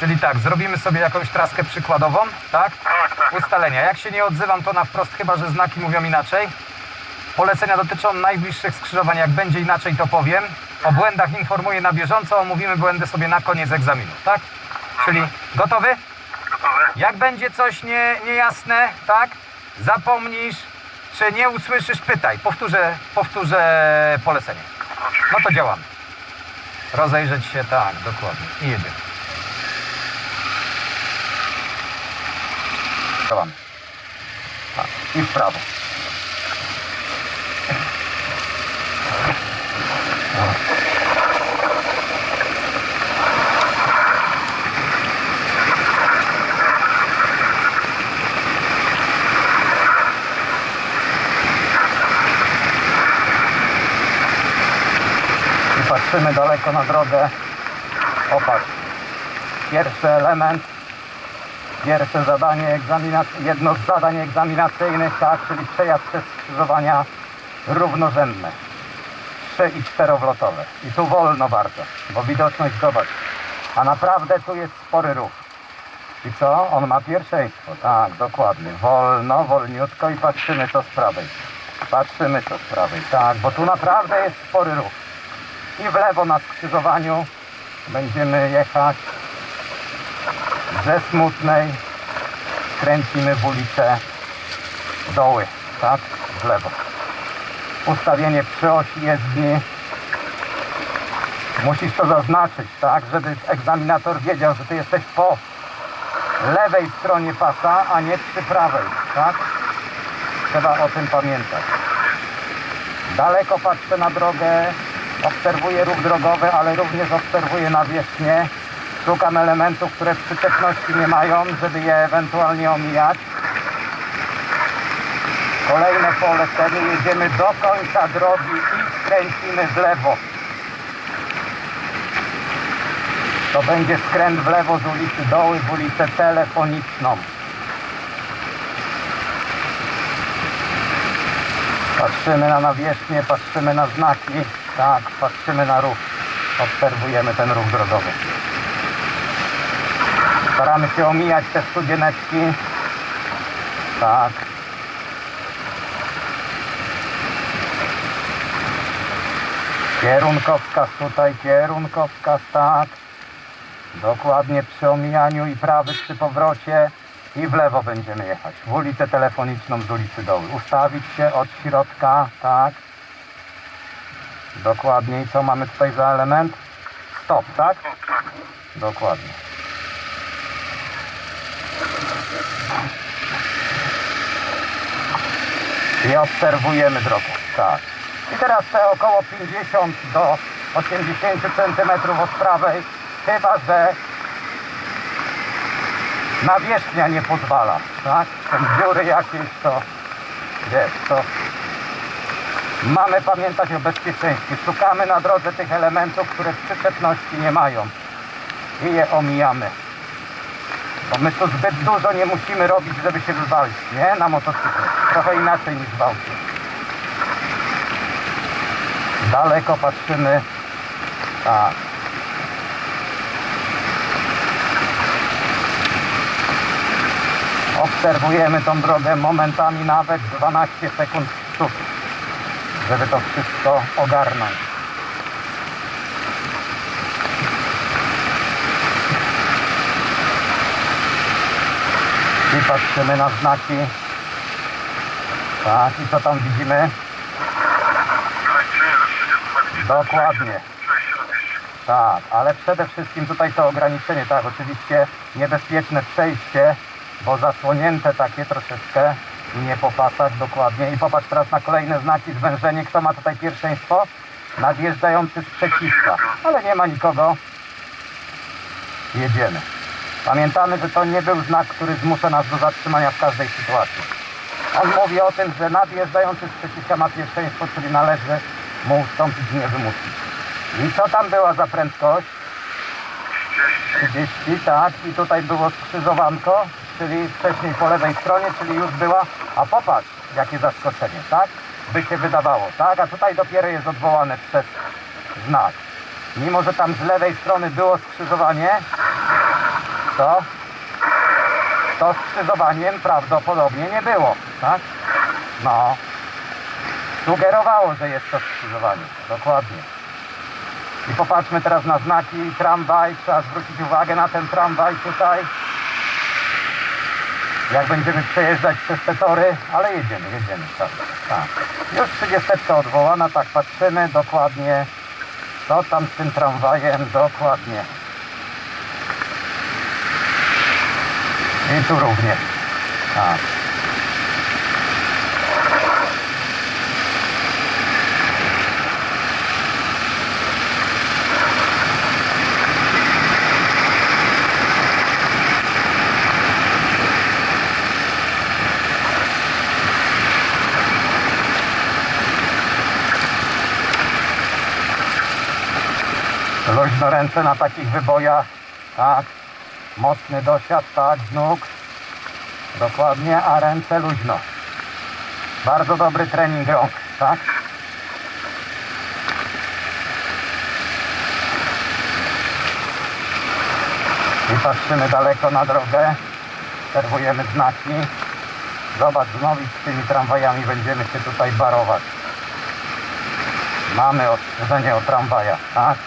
Czyli tak, zrobimy sobie jakąś traskę przykładową, tak? Tak, tak. Ustalenia. Jak się nie odzywam, to na wprost, chyba że znaki mówią inaczej. Polecenia dotyczą najbliższych skrzyżowań. Jak będzie inaczej, to powiem. O błędach informuję na bieżąco, omówimy błędy sobie na koniec egzaminu, tak? Czyli gotowy? Gotowe? Jak będzie coś nie, niejasne, tak? Zapomnisz, czy nie usłyszysz, pytaj. Powtórzę, powtórzę polecenie. No to działamy. Rozejrzeć się, tak, dokładnie. I jedziemy. Działamy. Tak. I w prawo. Patrzymy daleko na drogę. Popatrz. Pierwszy element, pierwsze zadanie egzaminacyjne, jedno z zadań egzaminacyjnych, tak, czyli przejazd przez skrzyżowania równorzędne. Trzy i czterowlotowe. I tu wolno bardzo, bo widoczność zobacz. A naprawdę tu jest spory ruch. I co? On ma pierwszeństwo. Tak, dokładnie. Wolno, wolniutko i patrzymy co z prawej. Patrzymy co z prawej. Tak, bo tu naprawdę jest spory ruch i w lewo na skrzyżowaniu będziemy jechać ze Smutnej kręcimy w ulicę Doły, tak? W lewo. Ustawienie przy osi jezdni musisz to zaznaczyć, tak? Żeby egzaminator wiedział, że ty jesteś po lewej stronie pasa, a nie przy prawej, tak? Trzeba o tym pamiętać. Daleko patrzę na drogę, obserwuję ruch drogowy, ale również obserwuję nawierzchnię. Szukam elementów, które przyczepności nie mają, żeby je ewentualnie omijać. Kolejne polecenie, jedziemy do końca drogi i skręcimy w lewo. To będzie skręt w lewo z ulicy Doły w ulicę Telefoniczną. Patrzymy na nawierzchnię, patrzymy na znaki, tak, patrzymy na ruch. Obserwujemy ten ruch drogowy. Staramy się omijać te studzieneczki. Tak. Kierunkowskaz tutaj, kierunkowskaz, tak. Dokładnie przy omijaniu i prawy przy powrocie i w lewo będziemy jechać. W ulicę telefoniczną z ulicy Doły. Ustawić się od środka, tak. Dokładnie. I co mamy tutaj za element? Stop, tak. Dokładnie. I obserwujemy drogę. Tak. I teraz te około 50 do 80 cm od prawej, chyba że nawierzchnia nie pozwala, tak? Są dziury jakieś, to wiesz, to mamy pamiętać o bezpieczeństwie. Szukamy na drodze tych elementów, które przyczepności nie mają i je omijamy. Bo my tu zbyt dużo nie musimy robić, żeby się wywalić, nie? Na motocyklu. Trochę inaczej niż w aucie. Daleko patrzymy. Tak. Obserwujemy tą drogę momentami nawet 12 sekund przód, żeby to wszystko ogarnąć. I patrzymy na znaki. Tak, i co tam widzimy? Ograniczenie do 32 Dokładnie. 640. Tak, ale przede wszystkim tutaj to ograniczenie, tak, oczywiście niebezpieczne przejście, bo zasłonięte takie troszeczkę nie popasać dokładnie. I popatrz teraz na kolejne znaki, zwężenie. Kto ma tutaj pierwszeństwo? Nadjeżdżający z przeciwka. Ale nie ma nikogo. Jedziemy. Pamiętamy, że to nie był znak, który zmusza nas do zatrzymania w każdej sytuacji. On mówi o tym, że nadjeżdżający z przeciwka ma pierwszeństwo, czyli należy mu ustąpić nie wymusić. I co tam była za prędkość? 30. 30, tak. I tutaj było skrzyżowanko, czyli wcześniej po lewej stronie, czyli już była. A popatrz, jakie zaskoczenie, tak? By się wydawało, tak? A tutaj dopiero jest odwołane przez znak. Mimo, że tam z lewej strony było skrzyżowanie, to, to skrzyżowaniem prawdopodobnie nie było, tak? No. Sugerowało, że jest to skrzyżowanie. Dokładnie. I popatrzmy teraz na znaki tramwaj. Trzeba zwrócić uwagę na ten tramwaj tutaj. Jak będziemy przejeżdżać przez te tory, ale jedziemy, jedziemy. Tak, tak. Już 30 odwołana, tak patrzymy dokładnie. Co tam z tym tramwajem dokładnie. Tu również. Tak. Luźno ręce na takich wybojach. Tak. Mocny dosiad, tak, z nóg. Dokładnie, a ręce luźno. Bardzo dobry trening rąk, tak? I patrzymy daleko na drogę. Obserwujemy znaki. Zobacz, znowu z tymi tramwajami będziemy się tutaj barować. Mamy ostrzeżenie o tramwajach, tak?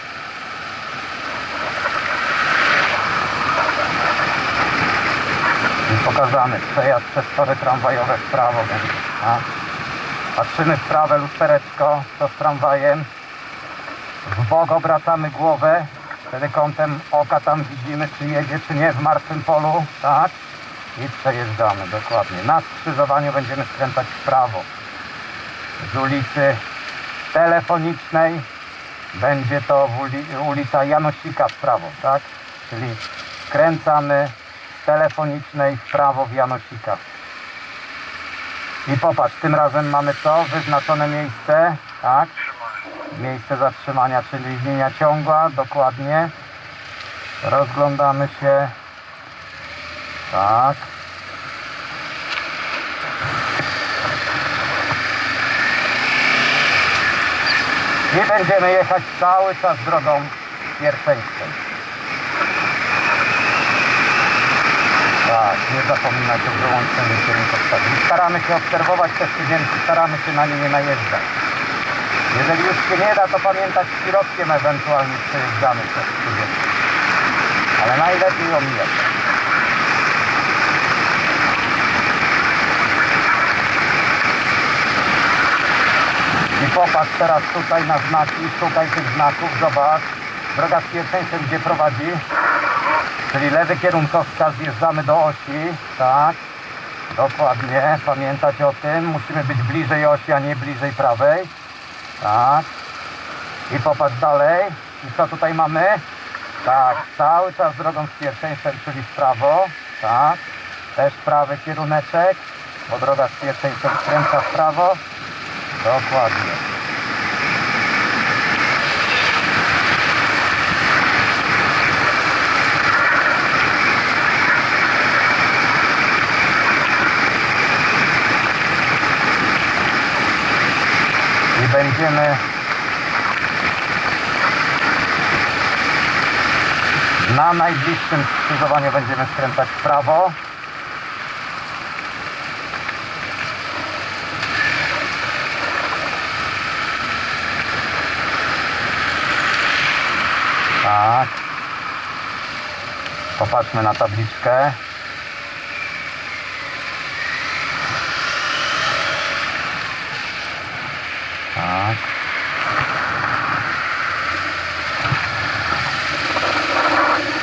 Pokazany przejazd przez tory tramwajowe w prawo będzie. Tak? Patrzymy w prawe lustereczko, to z tramwajem. W bok obracamy głowę. Wtedy kątem oka tam widzimy, czy jedzie, czy nie w martwym polu. Tak? I przejeżdżamy dokładnie. Na skrzyżowaniu będziemy skręcać w prawo. Z ulicy telefonicznej będzie to ulica Janosika w prawo, tak? Czyli skręcamy telefonicznej prawo w Janosika. I popatrz, tym razem mamy co? Wyznaczone miejsce, tak? Miejsce zatrzymania, czyli linia ciągła, dokładnie. Rozglądamy się. Tak. I będziemy jechać cały czas drogą pierwszeństwem. Tak, nie zapominać o wyłączeniu kierunkowskazów. Staramy się obserwować te studienki, staramy się na nie nie najeżdżać. Jeżeli już się nie da, to pamiętać środkiem ewentualnie przejeżdżamy przez studienki. Ale najlepiej omijać. I popatrz teraz tutaj na znaki, szukaj tych znaków, zobacz. Droga z pierwszeństwem gdzie prowadzi? Czyli lewy kierunkowskaz zjeżdżamy do osi, tak? Dokładnie, pamiętać o tym. Musimy być bliżej osi, a nie bliżej prawej. Tak. I popatrz dalej. I co tutaj mamy? Tak, cały czas drogą z pierwszeństwem, czyli w prawo. Tak. Też prawy kieruneczek, bo droga z pierwszeństwem skręca w prawo. Dokładnie. Będziemy na najbliższym skrzyżowaniu będziemy skręcać w prawo. Tak. Popatrzmy na tabliczkę.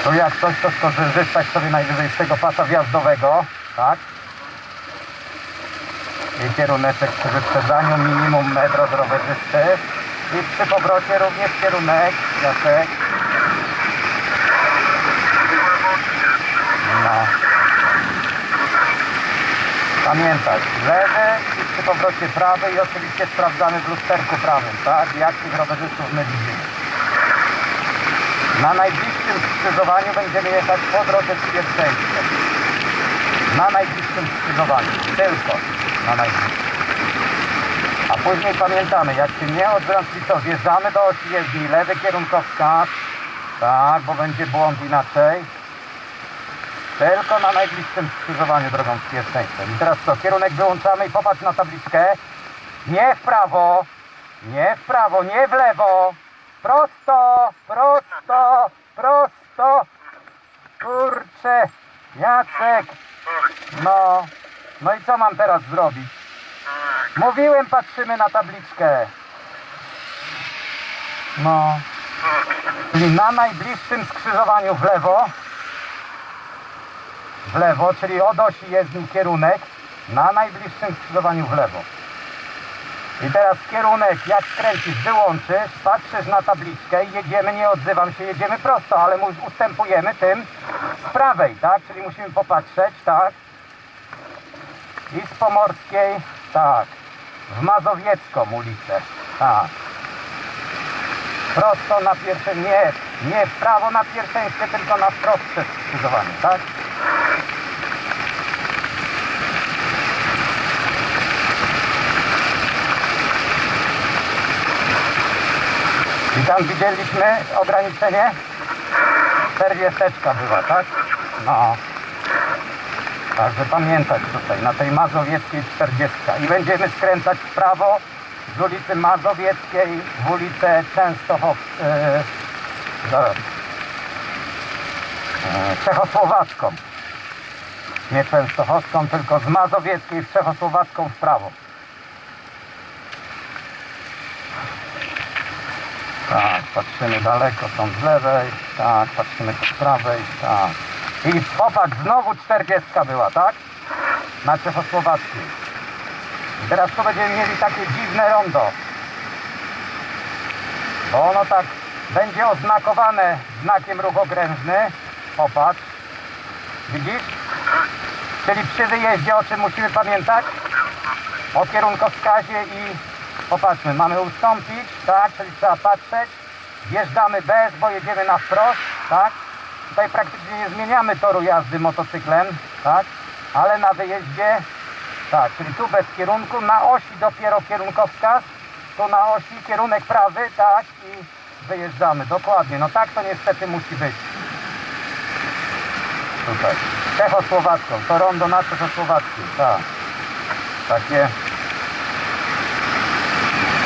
Tu jak coś, to skorzystać sobie najwyżej z tego pasa wjazdowego, tak? I kieruneczek przy wyprzedzaniu, minimum metr od rowerzysty. I przy powrocie również kierunek, Jacek. No. Pamiętać, lewy i przy powrocie prawy i oczywiście sprawdzamy w lusterku prawym, tak? Jak tych rowerzystów my widzimy. Na najbliższym skrzyżowaniu będziemy jechać po drodze pierwszeństwem. Na najbliższym skrzyżowaniu. Tylko na najbliższym. A później pamiętamy, jak się nie odwróci, to wjeżdżamy do osi jezdni, lewy kierunkowskaz. Tak, bo będzie błąd inaczej. Tylko na najbliższym skrzyżowaniu drogą pierwszeństwem. I teraz co? Kierunek wyłączamy i popatrz na tabliczkę. Nie w prawo, nie w prawo, nie w lewo. Prosto, prosto, prosto. Kurczę, Jacek. Sorry. No, no i co mam teraz zrobić? Mówiłem, patrzymy na tabliczkę. No, czyli na najbliższym skrzyżowaniu w lewo, w lewo, czyli od osi jezdni kierunek, na najbliższym skrzyżowaniu w lewo. I teraz kierunek, jak skręcisz, wyłączysz, patrzysz na tabliczkę i jedziemy, nie odzywam się, jedziemy prosto, ale ustępujemy tym z prawej, tak? Czyli musimy popatrzeć, tak? I z Pomorskiej, tak. W Mazowiecką ulicę, tak. Prosto na pierwsze, nie, nie w prawo na pierwszeństwie, tylko na wprost przez skrzyżowanie, tak? I tam widzieliśmy ograniczenie? 40 była, tak? No. Także pamiętać tutaj, na tej Mazowieckiej 40. I będziemy skręcać w prawo z ulicy Mazowieckiej w ulicę Częstochow... Yy, zaraz. Yy, Czechosłowacką. Nie Częstochowską, tylko z Mazowieckiej w Czechosłowacką w prawo. Tak, patrzymy daleko, są z lewej, tak, patrzymy tu z prawej, tak. I popatrz, znowu 40 była, tak? Na Czechosłowackiej. Teraz tu będziemy mieli takie dziwne rondo. Bo ono tak będzie oznakowane znakiem ruch ogrężny. Popatrz. Widzisz? Czyli przy wyjeździe o czym musimy pamiętać? O kierunkowskazie i popatrzmy, mamy ustąpić, tak, czyli trzeba patrzeć, wjeżdżamy bez, bo jedziemy na wprost, tak, tutaj praktycznie nie zmieniamy toru jazdy motocyklem, tak, ale na wyjeździe, tak, czyli tu bez kierunku, na osi dopiero kierunkowskaz, tu na osi kierunek prawy, tak, i wyjeżdżamy, dokładnie, no tak to niestety musi być. Tutaj, Czechosłowacką, to rondo na Czechosłowackiej, tak, takie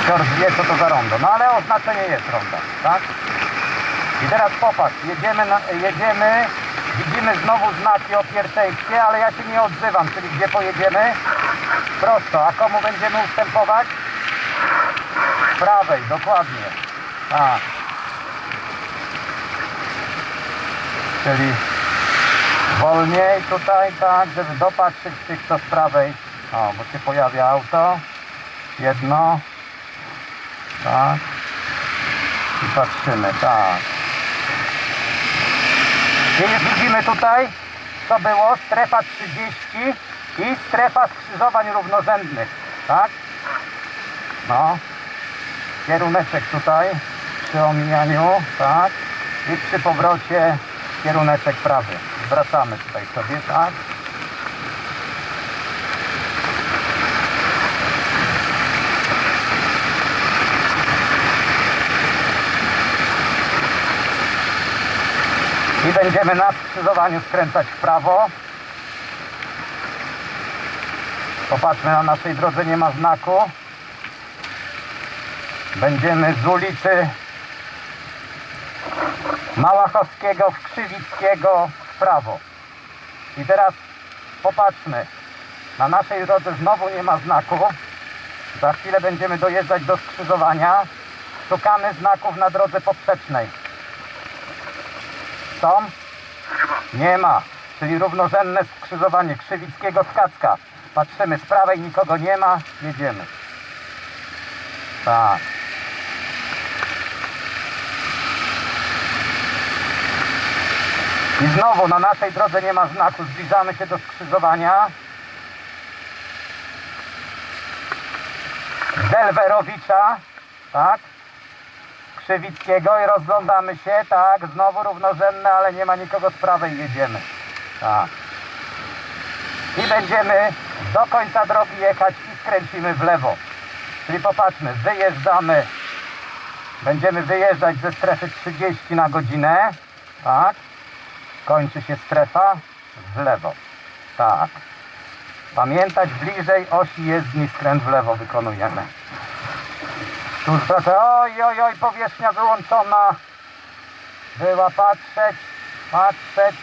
George wie co to za rondo. No ale oznaczenie jest ronda, tak? I teraz popatrz, jedziemy, na, jedziemy, widzimy znowu znaki o pierwszeństwie, ale ja się nie odzywam, czyli gdzie pojedziemy? Prosto, a komu będziemy ustępować? Prawej, dokładnie. Tak. Czyli wolniej tutaj, tak, żeby dopatrzyć tych, co z prawej. O, bo się pojawia auto. Jedno. Tak. I patrzymy, tak. I widzimy tutaj, co było, strefa 30 i strefa skrzyżowań równorzędnych, tak? No. Kieruneczek tutaj przy omijaniu, tak? I przy powrocie kieruneczek prawy. Zwracamy tutaj sobie, tak? I będziemy na skrzyżowaniu skręcać w prawo. Popatrzmy, na naszej drodze nie ma znaku. Będziemy z ulicy Małachowskiego w Krzywickiego w prawo. I teraz popatrzmy. Na naszej drodze znowu nie ma znaku. Za chwilę będziemy dojeżdżać do skrzyżowania. Szukamy znaków na drodze poprzecznej. Są? Nie ma. Czyli równorzędne skrzyżowanie Krzywickiego z Kacka. Patrzymy z prawej, nikogo nie ma, jedziemy. Tak. I znowu na naszej drodze nie ma znaku, zbliżamy się do skrzyżowania. Delwerowicza, tak? Krzywickiego i rozglądamy się, tak, znowu równorzędne, ale nie ma nikogo z prawej, jedziemy. Tak. I będziemy do końca drogi jechać i skręcimy w lewo. Czyli popatrzmy, wyjeżdżamy, będziemy wyjeżdżać ze strefy 30 na godzinę, tak, kończy się strefa w lewo. Tak. Pamiętać bliżej osi jezdni skręt w lewo wykonujemy. Oj, oj, oj, powierzchnia wyłączona. Była patrzeć, patrzeć.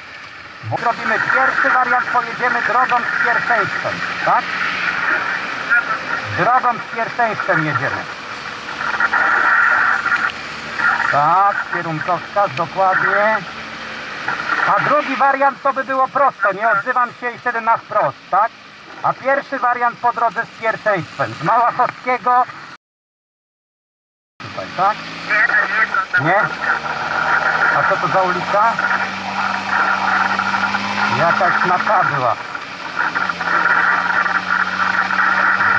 Robimy pierwszy wariant, pojedziemy drogą z pierwszeństwem, tak? Drogą z pierwszeństwem jedziemy. Tak, kierunkowskaz, dokładnie. A drugi wariant to by było prosto, nie odzywam się i wtedy na wprost, tak? A pierwszy wariant po drodze z pierwszeństwem, z Małachowskiego. Tutaj, tak? Nie, nie? A co to za ulica? Jakaś na K była.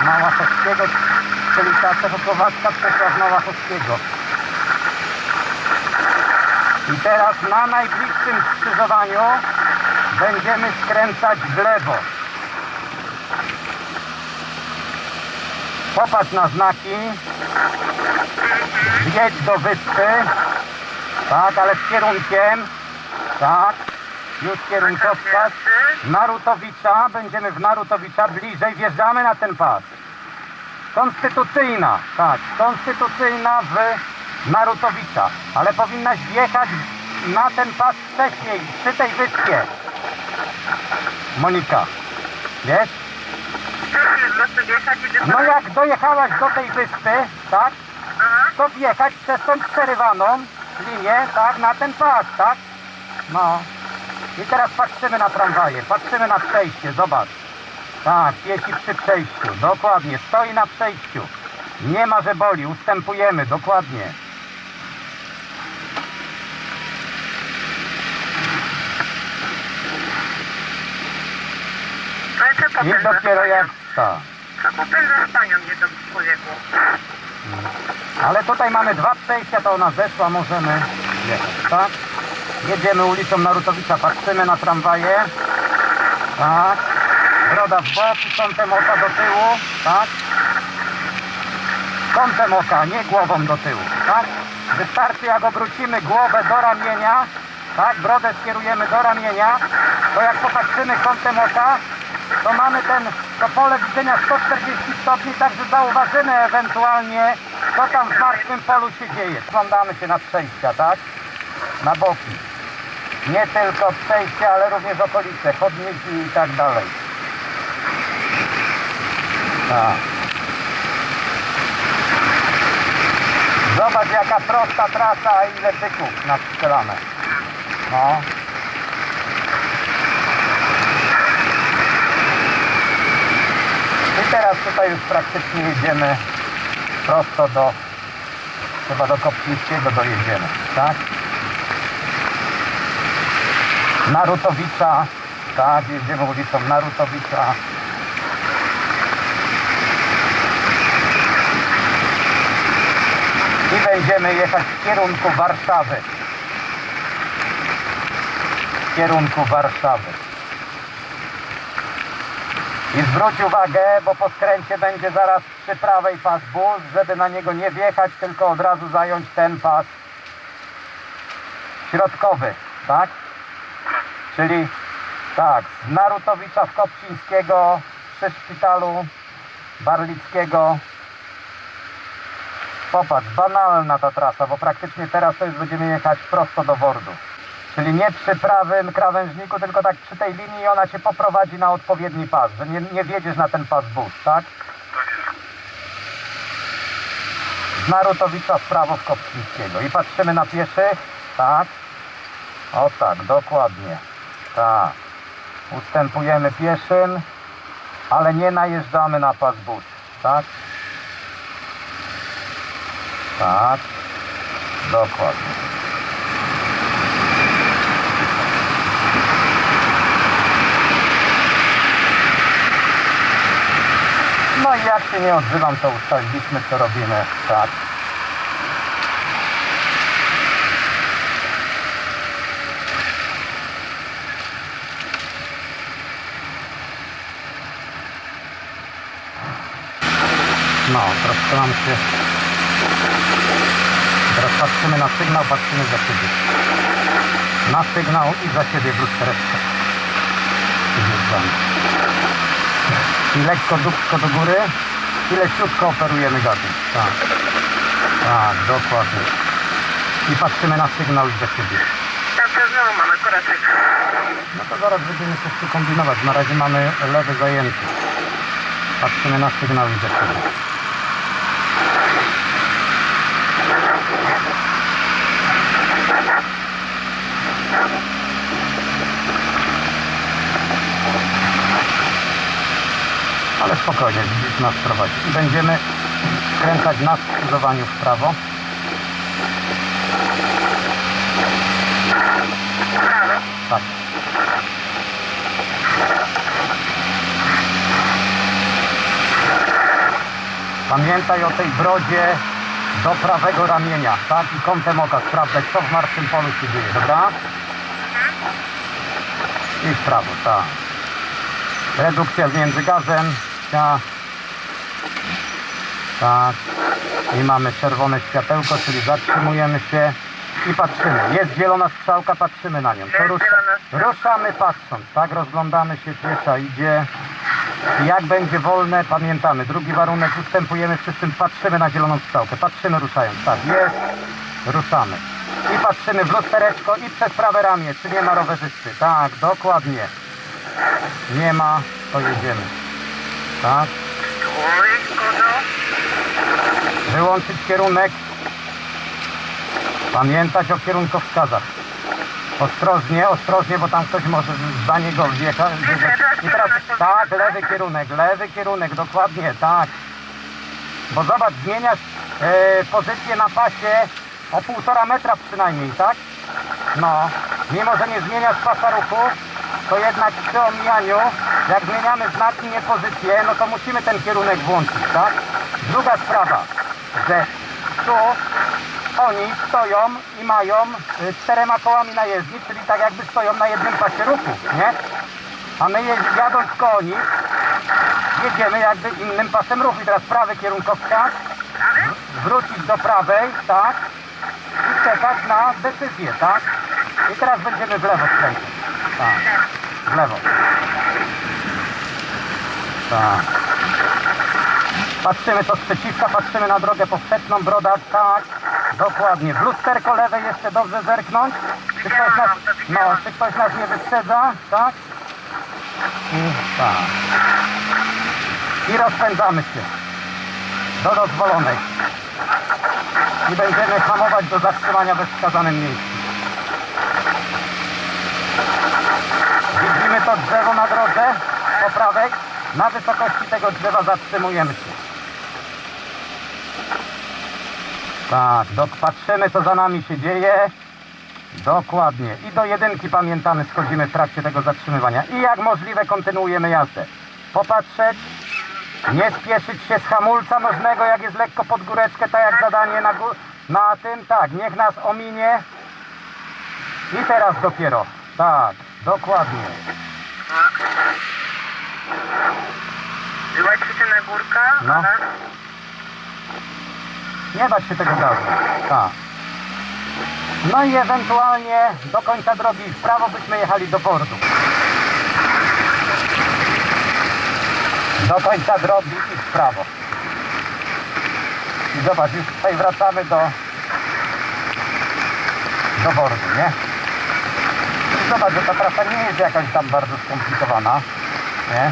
Z Małachowskiego, czyli ta Czechosłowacka przeszła z Małachowskiego. I teraz na najbliższym skrzyżowaniu będziemy skręcać w lewo. Popatrz na znaki. Zjedź do wyspy. Tak, ale z kierunkiem. Tak. Już kierunkowskaz. Narutowicza. Będziemy w Narutowicza bliżej. Wjeżdżamy na ten pas. Konstytucyjna. Tak, konstytucyjna w Narutowicza. Ale powinnaś wjechać na ten pas wcześniej, przy tej wyspie. Monika. Wiesz? Prostu wjechać i. No jak dojechałaś do tej wyspy, tak? Aha. to wjechać przez tą przerywaną linię, tak, na ten pas, tak? No. I teraz patrzymy na tramwaje, patrzymy na przejście, zobacz. Tak, piesi przy przejściu, dokładnie, stoi na przejściu. Nie ma, że boli, ustępujemy, dokładnie. No i co I potem dopiero jak... Tak. Potem ze panią nie do człowieku? Ale tutaj mamy dwa przejścia, to ona zeszła, możemy jechać, tak? Jedziemy ulicą Narutowicza, patrzymy na tramwaje. Tak. Broda w bok i kątem oka do tyłu, tak? Kątem oka, nie głową do tyłu, tak? Wystarczy jak obrócimy głowę do ramienia, tak? Brodę skierujemy do ramienia, to jak popatrzymy kątem oka, to mamy ten, to pole widzenia 140 stopni, także zauważymy ewentualnie, co tam w martwym polu się dzieje. Spoglądamy się na przejścia, tak? Na boki. Nie tylko przejścia, ale również okolice, chodniki i tak dalej. Tak. Zobacz jaka prosta trasa, a ile tyków nastrzelane. No. Teraz tutaj już praktycznie jedziemy prosto do, chyba do Kopcińskiego dojedziemy, tak? Narutowicza, tak, jedziemy ulicą Narutowicza. I będziemy jechać w kierunku Warszawy. W kierunku Warszawy. I zwróć uwagę, bo po skręcie będzie zaraz przy prawej pas bus, żeby na niego nie wjechać, tylko od razu zająć ten pas środkowy, tak? Czyli tak, z Narutowicza w Kopcińskiego przy szpitalu Barlickiego. Popatrz, banalna ta trasa, bo praktycznie teraz to już będziemy jechać prosto do Wordu. Czyli nie przy prawym krawężniku, tylko tak przy tej linii i ona cię poprowadzi na odpowiedni pas, że nie, nie wjedziesz na ten pas bus, tak? Z Narutowicza w prawo w Kopcińskiego. I patrzymy na pieszych, tak? O tak, dokładnie. Tak. Ustępujemy pieszym, ale nie najeżdżamy na pas bus, tak? Tak. Dokładnie. No i jak się nie odzywam, to ustaliliśmy, co robimy. Tak. No, troszkę nam się... Teraz patrzymy na sygnał, patrzymy za siebie. Na sygnał i za siebie w lustereczkę. zjeżdżamy. I lekko dupsko do góry i leciutko operujemy gazem. Tak. Tak, dokładnie. I patrzymy na sygnał i do siebie. Koreczek. No to zaraz będziemy coś tu kombinować. Na razie mamy lewy zajęty. Patrzymy na sygnał i do siebie. Ale spokojnie, nas prowadzi. Będziemy skręcać na skrzyżowaniu w prawo. Prawo. Tak. Pamiętaj o tej brodzie do prawego ramienia, tak? I kątem oka sprawdzać, co w martwym polu się dzieje, dobra? I w prawo, tak. Redukcja między gazem, tak. Tak. I mamy czerwone światełko, czyli zatrzymujemy się i patrzymy. Jest zielona strzałka, patrzymy na nią. To rusza, ruszamy patrząc, tak? Rozglądamy się, piesza idzie. I jak będzie wolne, pamiętamy. Drugi warunek, ustępujemy wszyscy, patrzymy na zieloną strzałkę. Patrzymy ruszając, tak, jest, ruszamy. I patrzymy w lustereczko i przez prawe ramię, czy nie ma rowerzysty. Tak, dokładnie. Nie ma, to jedziemy. Tak. Wyłączyć kierunek. Pamiętać o kierunkowskazach. Ostrożnie, ostrożnie, bo tam ktoś może za niego wjechać. I teraz tak, lewy kierunek, lewy kierunek, dokładnie, tak. Bo zobacz, zmieniasz e, pozycję na pasie o półtora metra przynajmniej, tak? No, mimo że nie zmieniasz pasa ruchu, to jednak przy omijaniu, jak zmieniamy znacznie pozycję, no to musimy ten kierunek włączyć, tak? Druga sprawa, że tu oni stoją i mają y, czterema kołami na jezdni, czyli tak jakby stoją na jednym pasie ruchu, nie? A my jadąc koło nich, jedziemy jakby innym pasem ruchu. I teraz prawy kierunkowskaz, wrócić do prawej, tak? I czekać na decyzję, tak? I teraz będziemy w lewo skręcić. Tak, w lewo. Tak. Patrzymy co sprzeciwka, patrzymy na drogę powszechną, broda, tak, dokładnie. W lusterko lewe jeszcze dobrze zerknąć. Czy ktoś nas, no, czy ktoś nas nie wyprzedza, tak? I tak. I rozpędzamy się do dozwolonej. I będziemy hamować do zatrzymania we wskazanym miejscu. Widzimy to drzewo na drodze po prawej. Na wysokości tego drzewa zatrzymujemy się. Tak, patrzymy co za nami się dzieje. Dokładnie. I do jedynki pamiętamy, schodzimy w trakcie tego zatrzymywania. I jak możliwe kontynuujemy jazdę. Popatrzeć, nie spieszyć się z hamulca nożnego, jak jest lekko pod góreczkę, tak jak zadanie na, na tym. Tak, niech nas ominie. I teraz dopiero. Tak, dokładnie. Była ćwiczona górka, No. ale... Nie bać się tego gazu. Tak. No i ewentualnie do końca drogi w prawo byśmy jechali do portu. Do końca drogi i w prawo. I zobacz, już tutaj wracamy do do portu, nie? I zobacz, że ta trasa nie jest jakaś tam bardzo skomplikowana, nie?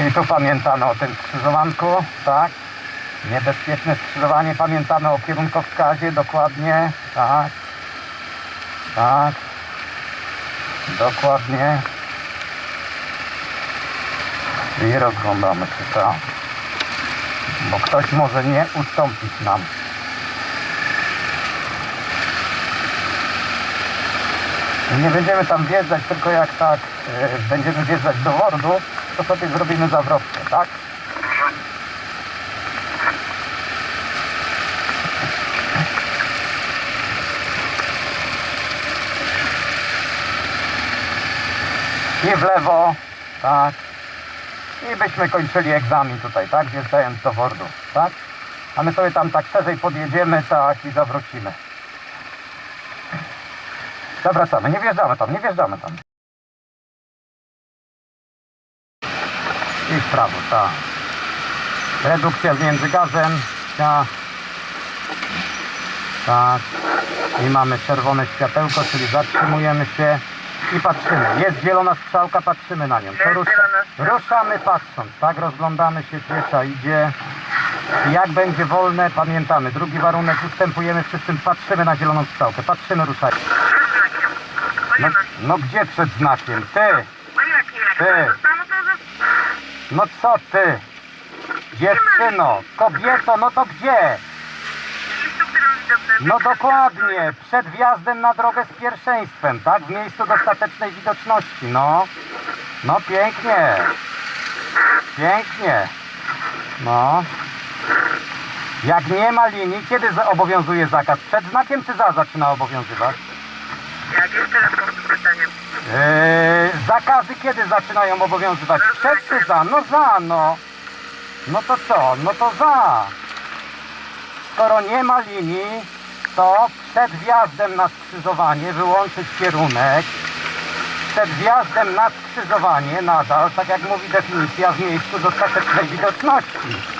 Czyli tu pamiętamy o tym skrzyżowanku, tak? Niebezpieczne skrzyżowanie, pamiętamy o kierunkowskazie dokładnie, tak? Tak. Dokładnie. I rozglądamy się, tak? Bo ktoś może nie ustąpić nam. Nie będziemy tam wjeżdżać, tylko jak tak e, będziemy wjeżdżać do Wordu, to sobie zrobimy zawrotkę, tak? I w lewo, tak. i byśmy kończyli egzamin tutaj, tak? Wjeżdżając do Wordu, tak? A my sobie tam tak szerzej podjedziemy, tak, i zawrócimy. Zawracamy, nie wjeżdżamy tam, nie wjeżdżamy tam. I w prawo, tak. Redukcja między gazem, tak. Tak. I mamy czerwone światełko, czyli zatrzymujemy się i patrzymy. Jest zielona strzałka, patrzymy na nią. To strzałka. ruszamy patrząc, tak? Rozglądamy się, piesza idzie. Jak będzie wolne, pamiętamy. Drugi warunek, ustępujemy wszyscy, patrzymy na zieloną strzałkę. Patrzymy, ruszajmy. No, no gdzie przed znakiem? Ty! Ty. pan zostało, to że... No co ty? Dziewczyno, kobieto, no to gdzie? No dokładnie, przed wjazdem na drogę z pierwszeństwem, tak? W miejscu dostatecznej widoczności, no. No pięknie. Pięknie. No. Jak nie ma linii, kiedy obowiązuje zakaz? Przed znakiem czy za zaczyna obowiązywać? Jak jeszcze raz powtórzę Yy, zakazy kiedy zaczynają obowiązywać? Przed czy za? No za, no. No to co? No to za. Skoro nie ma linii, to przed wjazdem na skrzyżowanie wyłączyć kierunek. Przed wjazdem na skrzyżowanie nadal, tak jak mówi definicja, w miejscu dostatecznej widoczności.